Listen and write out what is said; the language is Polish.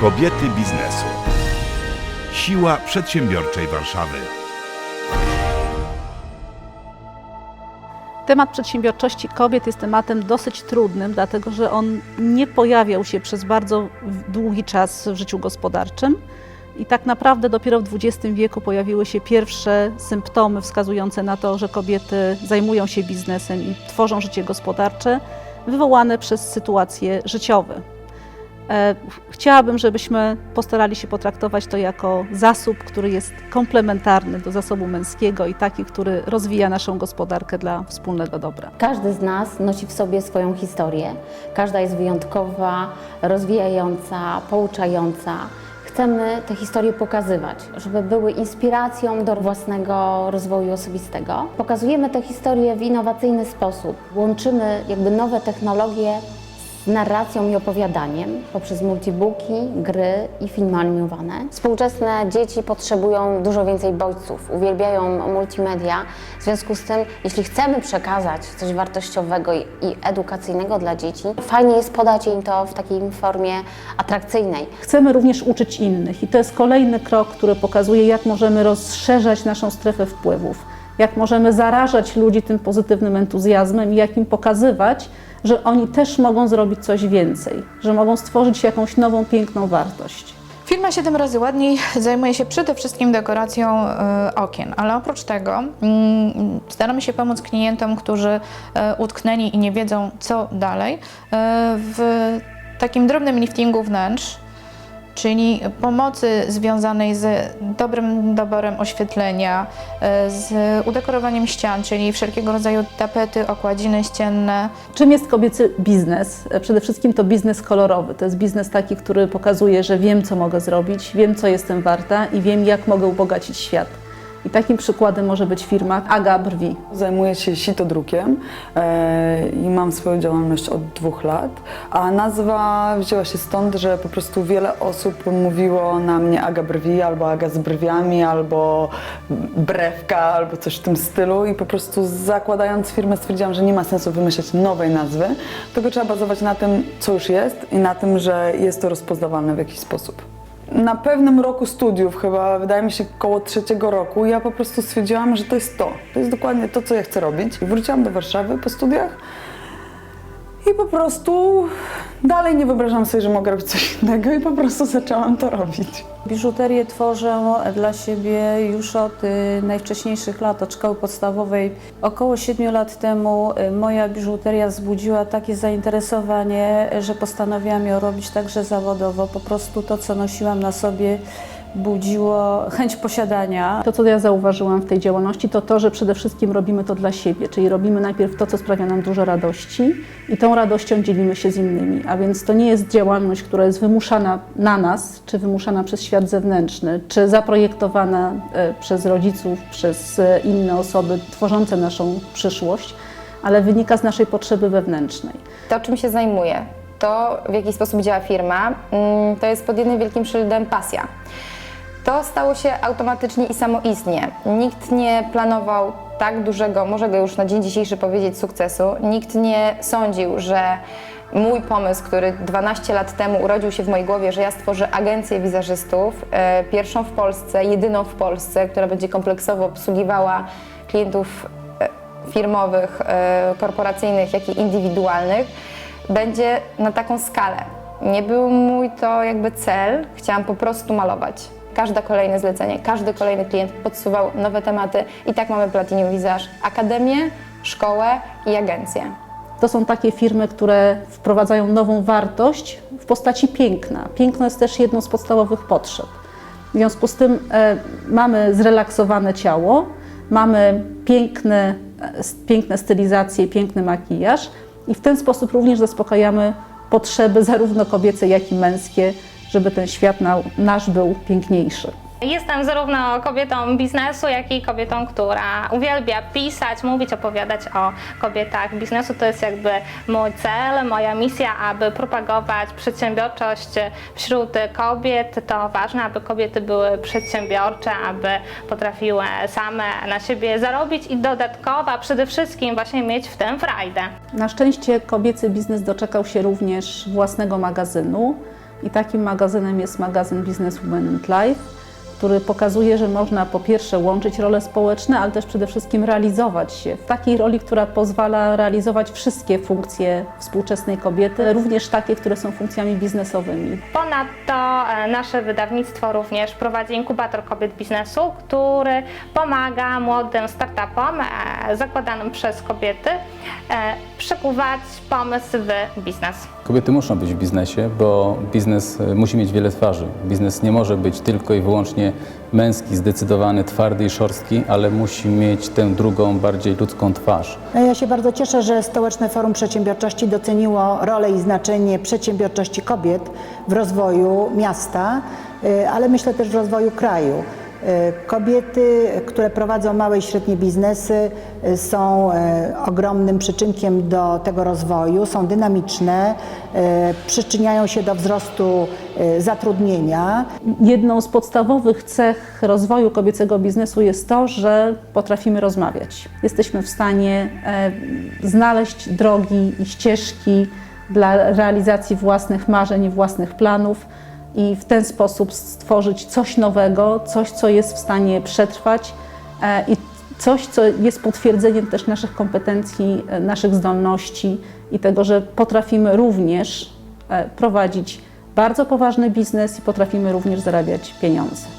Kobiety biznesu. Siła przedsiębiorczej Warszawy. Temat przedsiębiorczości kobiet jest tematem dosyć trudnym, dlatego że on nie pojawiał się przez bardzo długi czas w życiu gospodarczym. I tak naprawdę dopiero w XX wieku pojawiły się pierwsze symptomy wskazujące na to, że kobiety zajmują się biznesem i tworzą życie gospodarcze, wywołane przez sytuacje życiowe. E, Chciałabym, żebyśmy postarali się potraktować to jako zasób, który jest komplementarny do zasobu męskiego i taki, który rozwija naszą gospodarkę dla wspólnego dobra. Każdy z nas nosi w sobie swoją historię. Każda jest wyjątkowa, rozwijająca, pouczająca. Chcemy te historie pokazywać, żeby były inspiracją do własnego rozwoju osobistego. Pokazujemy te historie w innowacyjny sposób. Łączymy jakby nowe technologie narracją i opowiadaniem poprzez multibooki, gry i filmy animowane. Współczesne dzieci potrzebują dużo więcej bodźców, uwielbiają multimedia. W związku z tym, jeśli chcemy przekazać coś wartościowego i, edukacyjnego dla dzieci, fajnie jest podać im to w takiej formie atrakcyjnej. Chcemy również uczyć innych i to jest kolejny krok, który pokazuje, jak możemy rozszerzać naszą strefę wpływów, jak możemy zarażać ludzi tym pozytywnym entuzjazmem i jak im pokazywać, że oni też mogą zrobić coś więcej, że mogą stworzyć jakąś nową, piękną wartość. Firma 7 razy ładniej zajmuje się przede wszystkim dekoracją e, okien, ale oprócz tego mm, staramy się pomóc klientom, którzy e, utknęli i nie wiedzą co dalej, e, w takim drobnym liftingu wnętrz, czyli pomocy związanej z dobrym doborem oświetlenia, e, z udekorowaniem ścian, czyli wszelkiego rodzaju tapety, okładziny ścienne, Czym jest kobiecy biznes? E, Przede wszystkim to biznes kolorowy. To jest biznes taki, który pokazuje, że wiem, co mogę zrobić, wiem, co jestem warta i wiem, jak mogę ubogacić świat. I takim przykładem może być firma Aga Brwi. Zajmuję się sitodrukiem e, i mam swoją działalność od dwóch lat, a nazwa wzięła się stąd, że po prostu wiele osób mówiło na mnie Aga Brwi, albo Aga z brwiami, albo brewka, albo coś w tym stylu i po prostu zakładając firmę stwierdziłam, że nie ma sensu wymyślać nowej nazwy, tylko trzeba bazować na tym, co już jest i na tym, że jest to rozpoznawalne w jakiś sposób. Na pewnym roku studiów, chyba wydaje mi się koło trzeciego roku, ja po prostu stwierdziłam, że to jest to. To jest dokładnie to, co ja chcę robić. I wróciłam do Warszawy po studiach i po prostu dalej nie wyobrażam sobie, że mogę robić coś innego i po prostu zaczęłam to robić. Biżuterię tworzę dla siebie już od y, najwcześniejszych lat, od szkoły podstawowej. Około 7 lat temu y, moja biżuteria wzbudziła takie zainteresowanie, że postanowiłam ją robić także zawodowo. Po prostu to, co nosiłam na sobie, budziło chęć posiadania. To, co ja zauważyłam w tej działalności, to to, że przede wszystkim robimy to dla siebie, czyli robimy najpierw to, co sprawia nam dużo radości i tą radością dzielimy się z innymi. A więc to nie jest działalność, która jest wymuszana na nas, czy wymuszana przez świat zewnętrzny, czy zaprojektowana e, przez rodziców, przez e, inne osoby tworzące naszą przyszłość, ale wynika z naszej potrzeby wewnętrznej. To, czym się zajmuję, to w jaki sposób działa firma, mm, to jest pod jednym wielkim szyldem pasja. To stało się automatycznie i samoistnie. Nikt nie planował tak dużego, może go już na dzień dzisiejszy powiedzieć, sukcesu. Nikt nie sądził, że mój pomysł, który 12 lat temu urodził się w mojej głowie, że ja stworzę agencję wizerzystów, e, pierwszą w Polsce, jedyną w Polsce, która będzie kompleksowo obsługiwała klientów e, firmowych, e, korporacyjnych, jak i indywidualnych, będzie na taką skalę. Nie był mój to jakby cel, chciałam po prostu malować. Każde kolejne zlecenie, każdy kolejny klient podsuwał nowe tematy i tak mamy Platinum Visage, akademię, szkołę i agencję. To są takie firmy, które wprowadzają nową wartość w postaci piękna. Piękno jest też jedną z podstawowych potrzeb. W związku z tym e, mamy zrelaksowane ciało, mamy piękne, e, piękne stylizacje, piękny makijaż i w ten sposób również zaspokajamy potrzeby zarówno kobiece, jak i męskie, żeby ten świat na, nasz był piękniejszy. Jestem zarówno kobietą biznesu, jak i kobietą, która uwielbia pisać, mówić, opowiadać o kobietach biznesu. To jest jakby mój cel, moja misja, aby propagować przedsiębiorczość wśród kobiet. To ważne, aby kobiety były przedsiębiorcze, aby potrafiły same na siebie zarobić i dodatkowo a przede wszystkim właśnie mieć w tym frajdę. Na szczęście kobiecy biznes doczekał się również własnego magazynu. I takim magazynem jest magazyn Business Women and Life, który pokazuje, że można po pierwsze łączyć role społeczne, ale też przede wszystkim realizować się w takiej roli, która pozwala realizować wszystkie funkcje współczesnej kobiety, również takie, które są funkcjami biznesowymi. Ponadto e, nasze wydawnictwo również prowadzi inkubator kobiet biznesu, który pomaga młodym startupom e, zakładanym przez kobiety e, przekuwać pomysł w biznes. Kobiety muszą być w biznesie, bo biznes e, musi mieć wiele twarzy. Biznes nie może być tylko i wyłącznie męski, zdecydowany, twardy i szorstki, ale musi mieć tę drugą, bardziej ludzką twarz. No Ja się bardzo cieszę, że Stołeczne Forum Przedsiębiorczości doceniło rolę i znaczenie przedsiębiorczości kobiet w rozwoju miasta, y, ale myślę też w rozwoju kraju. Y, Kobiety, które prowadzą małe i średnie biznesy, y, są y, ogromnym przyczynkiem do tego rozwoju, są dynamiczne, przyczyniają się do wzrostu zatrudnienia. Jedną z podstawowych cech rozwoju kobiecego biznesu jest to, że potrafimy rozmawiać. Jesteśmy w stanie e, znaleźć drogi i ścieżki dla realizacji własnych marzeń i własnych planów i w ten sposób stworzyć coś nowego, coś, co jest w stanie przetrwać e, i coś, co jest potwierdzeniem też naszych kompetencji, e, naszych zdolności i tego, że potrafimy również e, prowadzić bardzo poważny biznes i potrafimy również zarabiać pieniądze.